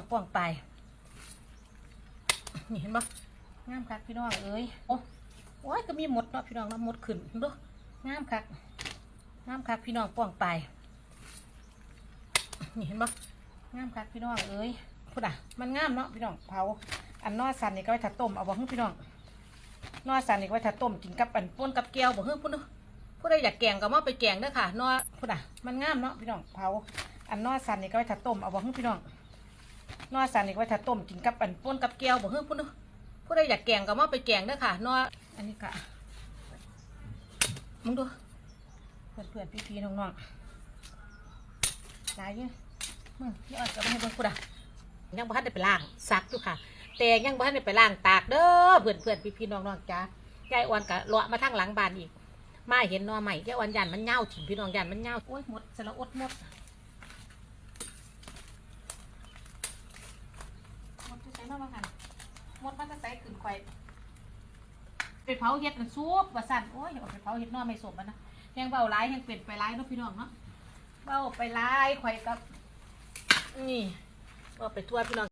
องป้องไป นี่เห็นปะงามคักพี่น้องเอ้ยโอ้โอ้ยก็มีหมดเนาะพี่น้องเนาะหมดขึ้นดูงามคักงามคักพี่น้องป้องไป นี่เห็นปะงามคักพี่น้องเอ้ยพูดอะมันงามเนาะพี่น้องเผาอันนอสันนี่ก็ไว้ถัดต้มเอาบ่ฮึพี่น้องนอสันนี่ก็ไว้ถัดต้มกินกับอันป่นกับแก้วบ่ฮึพูดเนาะผู้ใดอยากแกงก็มาไปแกงเด้อค่ะนอพูดอะมันงามเนาะพี่น้องเผาอันนอสันนี่ก็ไว้ถัดต้มเอาบ่ฮึพี่น้อง นอสันนี่ไว้ถ้าต้มกินกับอันป่นกับแก้วบ่เฮ้ยพุ่นผู้ใดอยากแกงก็มาไปแกงเด้อค่ะนออันนี้ค่ะมึงดูเพื่อนเพื่อนพี่พี่น้องๆหลายเยอะมึงพี่ออดก็ไม่ให้เบิ่งกูด่ะยังบ่ทันได้ไปล้างซักอยู่ค่ะ แต่ยังบ่ทันได้ไปล้างตากเด้อเพื่อนเพื่อนพี่พี่ๆน้องๆจ้ายายอ้วนก็เลาะมาทางหลังบ้านอีก มาเห็นนอใหม่ยายอ้วนยันมันเน่าถิ่มพี่น้องยันมันเน่าโอ้ยหมดสละอดหมดจะใช้นอกมาหันหมดมันจะใส่ขึ้นไข่ไป เผาเห็ดมันซุปว่าสั่นโอ้ยเอาไปเผาเห็ดนอกไม่สมมันนะแหงเบาร้ายแหงเปลี่ยนไปร้ายเนาะพี่น้องเนาะเบาไปร้ายไข่กับ นี่ก็ไปทั่วพี่น้อง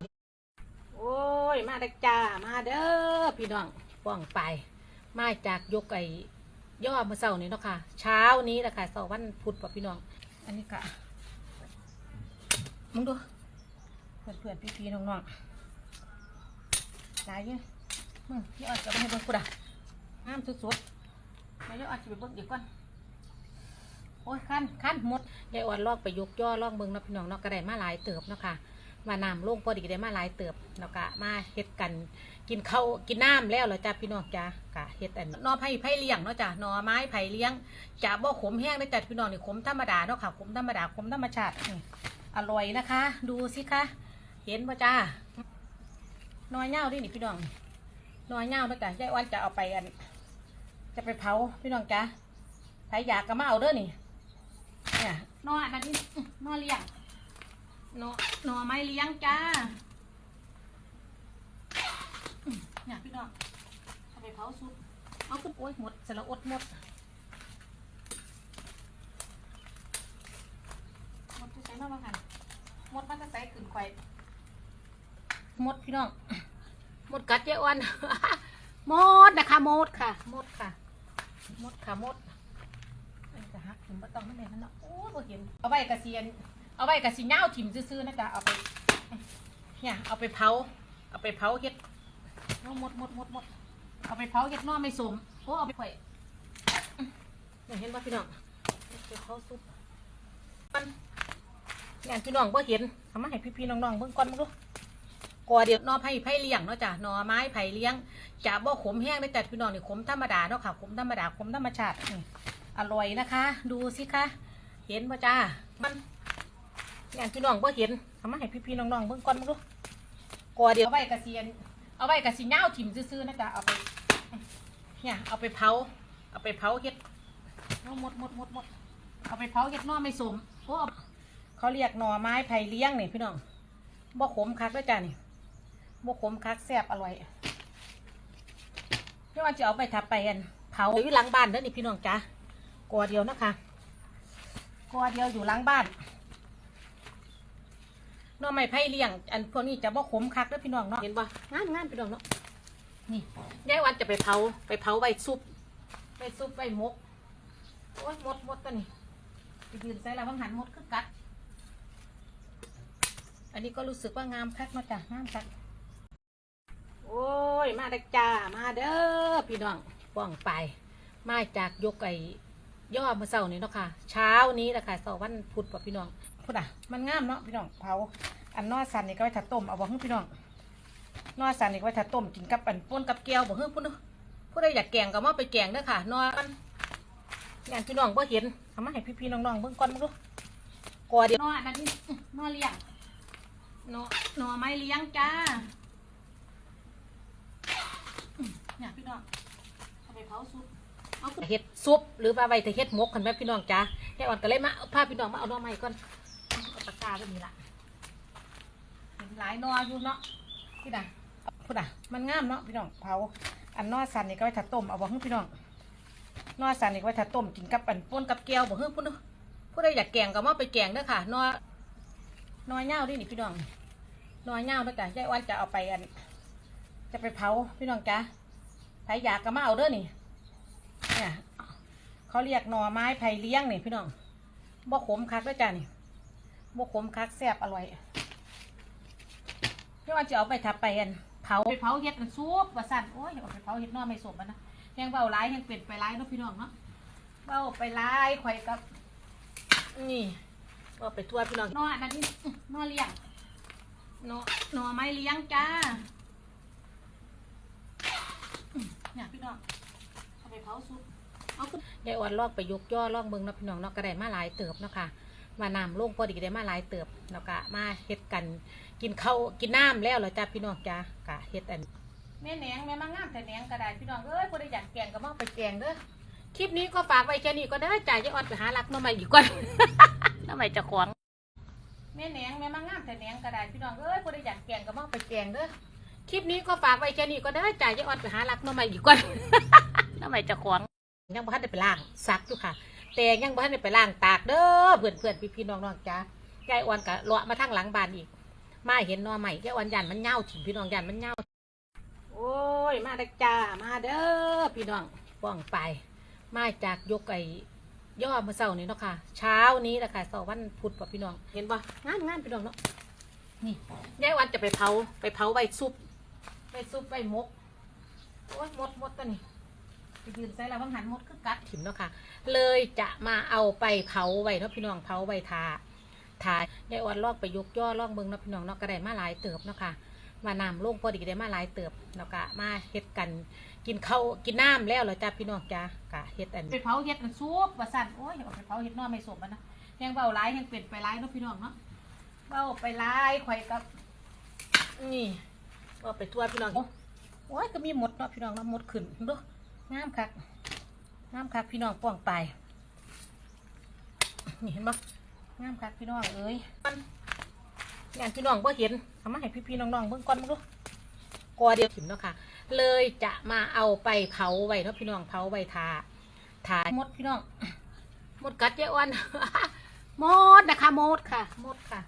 โอ้ย มาเด้อจ้า มาเด้อพี่น้องป้องไป มาจากยกไก่ย่อเมื่อเช้านี้เนาะค่ะ เช้านี้แหละค่ะเสาร์วันพุธป่ะพี่น้อง อันนี้กะมึงดู เพื่อนเพื่อนพี่พี่น้องๆหลายเยอะมึงพี่ออดก็ไม่ให้เบิ่งกูด่ะ ห้ามสุดๆมาเยอะออดจะไปเบิ่งอีกก่อนโอ้ยคันคันหมดยายอ่อนลอกไปยกย่อลอกเบิ่งนะพี่น้องเนาะก็ไดมาหลายเติบเนาะค่ะมาน้ำลงพอดีก็ได้มาหลายเติบแล้วก็มาเฮ็ดกัน กินข้าวกินน้ำแล้วเหรอจ้าพี่น้องจ้ากะเฮ็ดอันนอไผ่ไผ่เลี้ยงเนาะจ้านอไม้ไผ่เลี้ยงจะบ่ขมแห้งได้จ้าพี่น้องนี่ขมธรรมดาเนาะค่ะขมธรรมดาขมธรรมชาติอร่อยนะคะ ดูสิคะเห็นป่ะจ้าน้อยเง่าดินี่พี่น้องน้อยเง่าด้วยจ้ะยายอ้วนจะเอาไปอัน จะไปเผาพี่น้องจ้าใครอยากก็มาเอาเด้อนี่เนี่ยนออันนั้นนี่นอเลี้ยงนอหนอไม้เลี้ยงจ้าเนี่ยพี่น้องเอาไปเผาซุปเอาปุ๊บโอ้ยหมดสละอดหมดหมดจะใช้นอกมาหันมดมันจะใส่ขึ้นไข่มดพี่น้องหมดกัดเจ๊อ้วนมดนะคะหมดค่ะหมดค่ะ มดค่ะมดอันนี้ก็ฮักถึงบ่ต้องนั่นเองนั่นเนาะโอ้บ่เห็น เอาไว้กระเซียน เอาไว้กระสีเน่าถิ่มซื่อๆนะจ๊ะเอาไปเนี่ยเอาไปเผา เอาไปเผาเฮ็ดเอมดมดมดมดเอาไปเผาเฮ็ดน้อไม่สมโอ้เอาไปไข่เนี่ยเห็นป่ะพี่น้องเอาไปเผาซุปมันงานพี่น้องบ่เห็นทำมาให้พี่ๆน้องๆเบิ่งก่อนมึงดู กอเดียวหนอไผ่ไผ่เลี้ยงเนาะจ้ะหนอไม้ไผ่เลี้ยงจะบ่ขมแห้งได้จ้ะพี่น้องนี่ขมธรรมดาเนาะค่ะขมธรรมดาขมธรรมชาตินี่อร่อยนะคะ ดูสิคะเห็นป่ะจ้ามันงานพี่น้องบ่เห็นทำมาให้พี่ๆน้องๆเบิ่งก่อนมึงดูกอเดียวเอาไว้กระเซียนเอาไว้กระสีเน่าถิ่มซื่อๆนะจ๊ะเอาไปเนี่ยเอาไปเผา เอาไปเผาเฮ็ดหมดหมดหมดหมดเอาไปเผาเฮ็ดนอไม่สมโอ้เอาเขาเรียกหน่อไม้ไผ่เลี้ยงนี่พี่น้องบ่ขมคักด้วยจ้านี่ บ่ขมคักแซ่บอร่อยพี่ว่าจะเอาไปทับไปกันเผาอยู่หลังบ้านเด้อนี่พี่น้องจ้ากอเดียวนะคะกอเดียวอยู่หลังบ้านหน่อไม้ไผ่เลี้ยง อันพวกนี้จะบ่ขมคักเด้อพี่น้องเนาะเห็นบ่งามงามพี่น้องเนาะนี่ยายวันจะไปเผาไปเผาไว้ซุปไว้ซุปไว้หมกโอ้ยหมดหมดตัวนี้ไปยืนใส่ละพังหันหมดคือกัด อันนี้ก็รู้สึกว่างามคักเนาะจ้ะงามคัก โอ้ย มาเด้อจ้า มาเด้อพี่น้องป้องไป มาจากยกไก่ย่อเมื่อเช้านี้เนาะค่ะ เช้านี้แหละค่ะเสาร์วันพุธป่ะพี่น้องพุธอะ มันงามเนาะพี่น้องเผาอันนอสันนี่ก็ไว้ถัดต้มเอาบ่ฮึพี่น้องนอสันนี่ก็ไว้ถัดต้มกินกับอันป่นกับแก้วบ่ฮึพุ่นเนาะผู้ใดอยากแกงก็มาไปแกงเด้อค่ะ นอมันงานพี่น้องบ่เห็นทำมาให้พี่ๆน้องๆเบิ่งก่อนมึงดูก่อเดี๋ยวนออันนั้นนี่นอเลี้ยงหน่อหน่อไม้เลี้ยงจ้าอืม เนี่ยพี่น้องเอาไปเผาซุปเอาเห็ดซุปหรือว่าไว้แต่เห็ดหมกกันไหมพี่น้องจ้าแค่อ่อนก็เลยมาพาพี่น้องมาเอาหน่อไม้ก่อนเอาปากกาก็มีละเห็นหลายหน่ออยู่เนาะพี่น่ะพูดอะมันงามเนาะพี่น้องเผาอันนอสันนี่ก็ไว้ถัดต้มเอาบ่ฮึพี่น้องนอสันนี่ก็ไว้ถัดต้มกินกับอันป่นกับแก้วบ่ฮึพุ่นเนาะผู้ใดอยากแกงก็มาไปแกงเด้อค่ะนอนอเง่าดินี่พี่น้องนอเง่าด้วยจ้ะยายอ้วนจะเอาไปอัน จะไปเผาพี่น้องจ้ะ ไผอยากก็มาเอาเด้อนี่ เนี่ยเขาเรียกหน่อไม้ไผ่เลี้ยงนี่พี่น้องบ่ขมคักด้วยจ้ะนี่บ่ขมคักแซ่บอร่อยพี่ว่าจะเอาไปทับไปอันเผาไปเผาเห็ดมันซุปว่าสั่นโอ้ยเอาไปเผาเห็ดหน่อไม่สมมันนะยังเบาร้ายยังเปลี่ยนไปร้ายเนาะพี่น้องเนาะเบาไปร้ายข่อยกับนี่เบาไปทั่วพี่น้องหน่ออันนั้นนี่หน่อเลี้ยงหน่อหน่อไม้เลี้ยงจ้า เนี่ยพี่น้องเอาไปเผาซุปเอาขึ้นยายอ่อนลอกไปยกย่อลอกเบิ่งเนาะพี่น้องเนาะก็ได้มาหลายเติบเนาะค่ะมาน้ำลงพอดีก็ได้มาหลายเติบแล้วก็มาเฮ็ดกัน กินข้าวกินน้ำแล้วเหรอจ้าพี่น้องจ้ากะเฮ็ดอันแม่แหนงแม่มางามแต่แหนงก็ได้พี่น้องเอ้ยบ่ได้อยากแกงก็มาไปแกงเด้อคลิปนี้ก็ฝากไว้แค่นี้ก็ได้จ้ายายอ่อนไปหารักน้องใหม่อีกก่อนน้องใหม่จะขวางแม่แหนงแม่มางามแต่แหนงก็ได้พี่น้องเอ้ยบ่ได้อยากแกงก็มาไปแกงเด้อ คลิปนี้ก็ฝากไว้แค่นี้ก็ได้จ้ายายอ่อนไปหารักน้องใหม่อีกก่อนน้องใหม่จะขวางยังบ่ทันได้ไปล้างซักอยู่ค่ะ แต่ยังบ่ทันได้ไปล้างตากเด้อเพื่อนเพื่อนพี่พี่ๆน้องน้องๆจ้ายายอ้วนกะเลาะมาทางหลังบ้านอีก มาเห็นหนอใหม่ยายอ้วนยันมันเหงาถิ่มพี่น้องยันมันเหงาโอ้ยมาเด้อจ้ามาเด้อพี่น้องป้องไป มาจากยกไอ้ย่อเมื่อเช้านี้เนาะค่ะ เช้านี้แหละค่ะเสาร์วันพุธป่ะพี่น้อง เห็นป่ะงานงานพี่น้องเนาะนี่ยายอ้วนจะไปเผาไปเผาไว้ซุป ไว้ซุปไว้หมก โอ้ยหมดหมดตัวนี้ไปยืนใส่แล้วบางหันหมดคือกัดถิ่มเนาะค่ะ เลยจะมาเอาไปเผาไว้เนาะพี่น้องเผาไว้ทาทายายอ่อนลอกไปยกย่อลอกเมืองเนาะพี่น้องเนาะก็ได้มาหลายเติบเนาะค่ะมาน้ำลงพอดีก็ได้มาหลายเติบแล้วก็มาเฮ็ดกัน กินข้าวกินน้ำแล้วเหรอจ้าพี่น้องจ้ากะเฮ็ดอันไปเผาเฮ็ดกันซุปว่าสั่นโอ้ยเอาไปเผาเฮ็ดน้อไม่สมมันนะยังเบาร้ายยังเปลี่ยนไปร้ายเนาะพี่น้องเนาะเบาไปร้ายข่อยกับนี่ เบาไปทั่วพี่น้องโอ้ยก็มีหมดเนาะพี่น้องเนาะหมดขึ้นดูงามคักงามคักพี่น้องป้องไปนี่เห็นปะงามคักพี่น้องเอ้ยมันงานพี่น้องบ่เห็นทำมาให้พี่พี่ๆน้องๆเบิ่งก่อนมาดูกอเดียวถิ่มเนาะค่ะ เลยจะมาเอาไปเผาไว้เนาะพี่น้องเผาไว้ทาทาหมดพี่น้องหมดกัดเจ้าอ้วนหมดนะคะหมดค่ะหมดค่ะ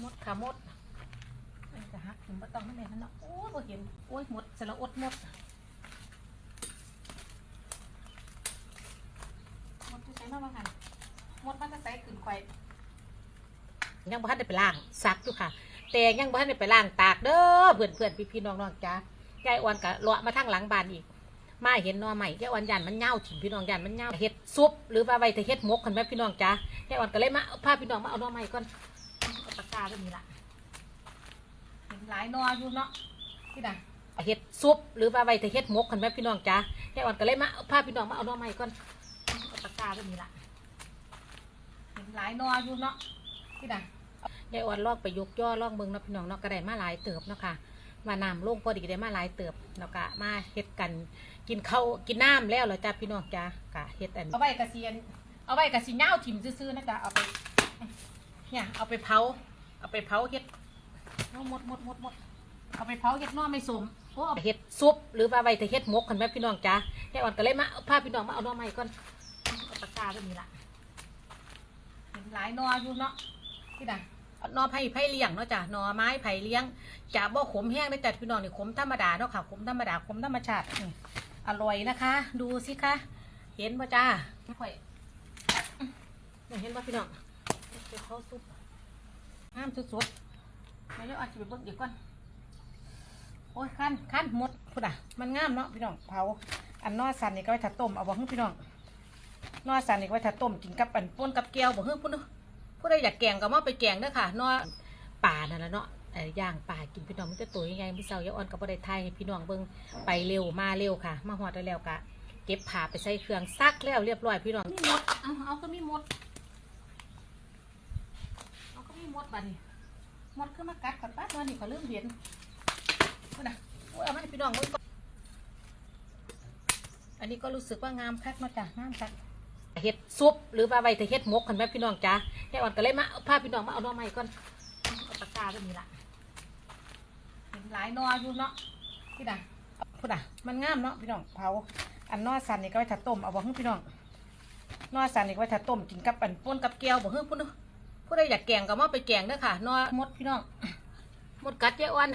หมดค่ะหมดอันนี้ก็หัก ถึงบ่ต้องนั่นเองนั่นเนาะโอ้ยบ่เห็นโอ้ยหมดสละอดหมดหมดที่ใช้มาบ้างหันหมดมันจะใส่ขึ้นไข่ยังบ่ทันได้ไปล้างซักอยู่ค่ะ แต่ยังบ่ทันได้ไปล้างตากเด้อเพื่อนเพื่อนพี่พี่น้องน้องจ้ายายอ้วนกะเลาะมาทางหลังบ้านอีกมาเห็นนอใหม่ยายอ้วนยันมันเหงาถิ่มพี่น้องยันมันเหงาเฮ็ดซุปหรือว่าไว้แต่เฮ็ดมกกันไหมพี่น้องจ้ายายอ้วนก็เลยมาพาพี่น้องมาเอานอใหม่ก่อนเอาปากกาก็มีละ ห็นหลายหนออยู่เนาะพี่น่ะเฮ็ดซุปหรือว่าไว้แต่เฮ็ดหมกกันไหมพี่น้องจ้ายายอ้วนก็เลยมาพาพี่น้องมาเอาหนอใหม่ก่อนเอาปากกาก็มีละเห็นหลายหนออยู่เนาะพี่น่ะยายอ่อนลอกไปยกย่อลอกเบิ่งเนาะพี่น้องเนาะก็ได้มาหลายเติบเนาะค่ะมาน้ำลงพอดีก็ได้มาหลายเติบแล้วก็มาเฮ็ดกัน กินข้าวกินน้ำแล้วเหรอจ้าพี่น้องจ้ากะเฮ็ดอันเอาไว้กระเซียนเอาไว้กระสีเน่าถิ่มซื่อๆนะจ๊ะเอาไปเนี่ยเอาไปเผาเอาไปเผาเฮ็ด เอาหมดหมดหมดหมดเอาไปเผาเฮ็ดหน้อไม่สมโอ้เอาไปเฮ็ดซุปหรือว่าไว้แต่เฮ็ดหมกกันไหมพี่น้องจ้ายายอ่อนก็เลยมาพาพี่น้องมาเอาหน้อใหม่ก่อนเอาปากกาก็มีละเห็นหลายนออยู่เนาะพี่น่ะหนอไผ่ไผ่เลี้ยงเนาะจ้ะนอไม้ไผ่เลี้ยงจะบ่ขมแห้งได้จ้ะพี่น้องนี่ขมธรรมดาเนาะค่ะขมธรรมดาขมธรรมชาติอร่อยนะคะ ดูสิคะเห็นป่ะจ้าไม่ค่อยเห็นป่ะพี่น้องเดี๋ยวเขาซุปงามสุดๆ ไม่ได้เอาจะไปเบิ่งเดี๋ยวก่อนโอ้ยคันคันหมดพุ่นอะ มันงามเนาะพี่น้องเผาอันนอสันนี่ก็ไว้ถัดต้มเอาบ่ให้พี่น้องนอสันนี่ก็ไว้ถ้าต้มกินกับอันป่นกับแก้วบ่เฮ้ยพุ่นเนาะผู้ใดอยากแกงก็มาไปแกงเด้อค่ะนอป่านั่นแหละเนาะเอ่อย่างป่ากินพี่น้องมันจะตัวยังไงมื้อเช้ายาอ่อนก็บ่ได้ทยให้พี่น้องเบิ่งไปเร็วมาเร็วค่ะ มาฮอดได้แล้วกะเก็บผ้าไปใส่เครื่องซักแล้วเรียบร้อยพี่น้องมีหมดเอาเอาก็มีหมดเอาก็มีหมดบัดนี้ มดคือมากัดกัดปั๊บวันนี้ก็เริ่มเห็นพุ่นะโอ้ยเอามาให้พี่น้องเบิ่งก่อนอันนี้ก็รู้สึกว่างามคักเนาจ้ะงามคักเฮ็ดซุปหรือว่าไว้แต่เฮ็ดมกกันไหมพี่น้องจ้ายายอ่อนก็เลยมาพาพี่น้องมาเอาน่อใหม่ก่อนเอาปากกาก็มีละเห็นหลายนออยู่เนาะพี่น่ะพุ่นอะมันงามเนาะพี่น้องเผาอันนอสันนี่ก็ไว้ถ้าต้มเอาบ่ฮึพี่น้องนอสันนี่ก็ไว้ถ้าต้มกินกับอันป่นกับแก้วบ่ฮึพุ่นเนาะ ผู้ใดอยากแกงก็มาไปแกงเด้อค่ะนอมดพี่น้องมดกัดเยอะวน